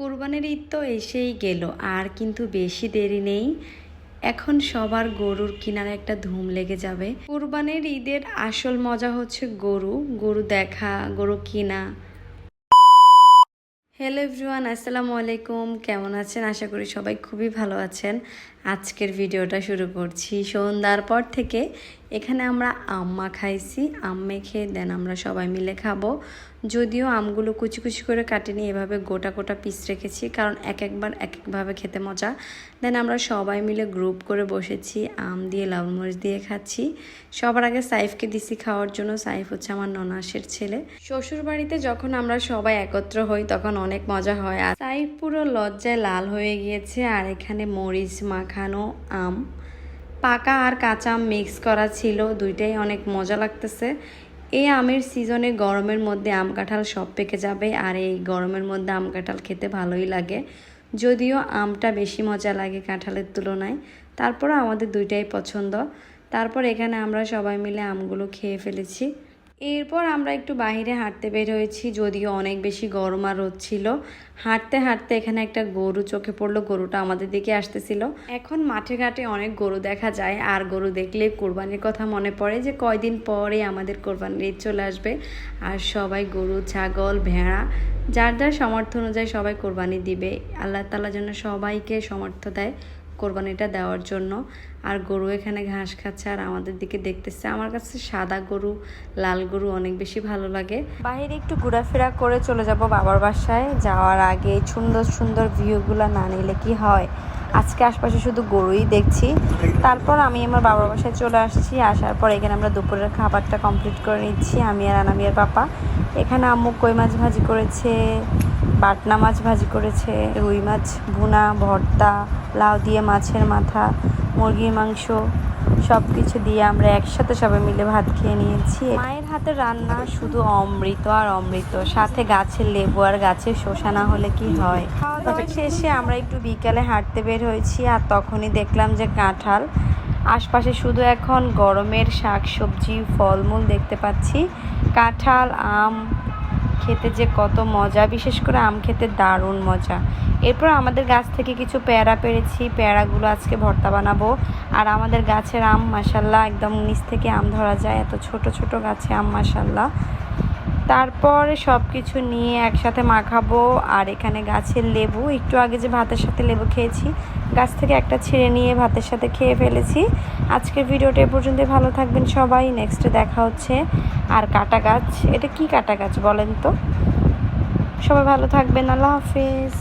কোরবানির ঈদ তো এসেই গেল, আর কিন্তু বেশি দেরি নেই। এখন সবার গরুর কিনার একটা ধুম লেগে যাবে। কোরবানির ঈদের আসল মজা হচ্ছে গরু গরু দেখা, গরু কিনা। হ্যালো এভরিওয়ান, আসসালামু আলাইকুম। কেমন আছেন? আশা করি সবাই খুবই ভালো আছেন। আজকের ভিডিওটা শুরু করছি সন্ধ্যার পর থেকে। এখানে আমরা আম মাখাইছি আম মেখে দেন আমরা সবাই মিলে খাব। যদিও আমগুলো কুচি কুচি করে কাটিনি, এভাবে গোটা গোটা পিস রেখেছি, কারণ এক একবার এক একভাবে খেতে মজা। দেন আমরা সবাই মিলে গ্রুপ করে বসেছি, আম দিয়ে লবণ মরিচ দিয়ে খাচ্ছি। সবার আগে সাইফকে দিছি খাওয়ার জন্য, সাইফ হচ্ছে আমার ননাসের ছেলে। শ্বশুর বাড়িতে যখন আমরা সবাই একত্র হই, তখন অনেক মজা হয়। আর সাইফ পুরো লজ্জায় লাল হয়ে গিয়েছে, আর এখানে মরিচ মাখানো আম। পাকা আর কাঁচা আম মিক্স করা ছিল, দুইটাই অনেক মজা লাগতেছে। এই আমের সিজনে গরমের মধ্যে আম কাঁঠাল সব পেকে যাবে আর এই গরমের মধ্যে আম কাঁঠাল খেতে ভালোই লাগে। যদিও আমটা বেশি মজা লাগে কাঁঠালের তুলনায়। তারপর আমাদের দুইটাই পছন্দ। তারপর এখানে আমরা সবাই মিলে আমগুলো খেয়ে ফেলেছি। এরপর আমরা একটু বাইরে হাঁটতে বের হয়েছি, যদিও অনেক বেশি গরম আর রোদ ছিল। হাঁটতে হাঁটতে এখানে একটা গরু চোখে পড়ল, গরুটা আমাদের দিকে আসতেছিল। এখন মাঠে ঘাটে অনেক গরু দেখা যায়, আর গরু দেখলে কোরবানির কথা মনে পড়ে যে কয়দিন পরে আমাদের কোরবানির ঈদ চলে আসবে। আর সবাই গরু, ছাগল, ভেড়া, যার যার সামর্থ্য অনুযায়ী সবাই কোরবানি দিবে। আল্লাহ তালা যেন সবাইকে সমর্থ দেয়। কোরবানিটা দেওয়ার জন্য। আর গরু এখানে ঘাস খাচ্ছে আর আমাদের দিকে দেখতেছে। আমার কাছে সাদা গরু, লাল গরু অনেক বেশি ভালো লাগে। বাইরে একটু ঘোরাফেরা করে চলে যাব বাবার বাসায়। যাওয়ার আগে সুন্দর সুন্দর ভিউগুলো না নিলে কি হয়? আজকে আশপাশে শুধু গরুই দেখছি। তারপর আমি আমার বাবার বাসায় চলে আসছি। আসার পর এখানে আমরা দুপুরের খাবারটা কমপ্লিট করে নিচ্ছি, আমি আর আনামিয়ার পাপা। এখানে আম্মু কই মাছ ভাজি করেছে, বাটনা মাছ ভাজি করেছে, রুই মাছ, ভুনা, ভর্তা, লাউ দিয়ে মাছের মাথা, মুরগির মাংস সব কিছু দিয়ে আমরা একসাথে সবাই মিলে ভাত খেয়ে নিয়েছি। মায়ের হাতে রান্না শুধু অমৃত আর অমৃত, সাথে গাছের লেবু আর গাছের শোষা না হলে কি হয়? খাওয়া শেষে আমরা একটু বিকালে হাঁটতে বের হয়েছি আর তখনই দেখলাম যে কাঁঠাল, আশপাশে শুধু এখন গরমের শাক সবজি ফলমূল দেখতে পাচ্ছি। কাঁঠাল, আম খেতে যে কত মজা, বিশেষ করে আম খেতে দারুণ মজা। এরপর আমাদের গাছ থেকে কিছু পেয়ারা পেরেছি, পেয়ারাগুলো আজকে ভর্তা বানাবো। আর আমাদের গাছের আম মাসাল্লাহ একদম নিচ থেকে আম ধরা যায়, এত ছোট ছোট গাছে আম মাসাল্লাহ তারপরে সব কিছু নিয়ে একসাথে মাখাবো আর এখানে গাছের লেবু। একটু আগে যে ভাতের সাথে লেবু খেয়েছি, গাছ থেকে একটা ছিঁড়ে নিয়ে ভাতের সাথে খেয়ে ফেলেছি। আজকের ভিডিওটা এ পর্যন্ত ভালো থাকবেন সবাই। নেক্সটে দেখা হচ্ছে। আর কাটা গাছ, এটা কি কাটা গাছ বলেন তো? সবাই ভালো থাকবেন, আল্লাহ হাফেজ।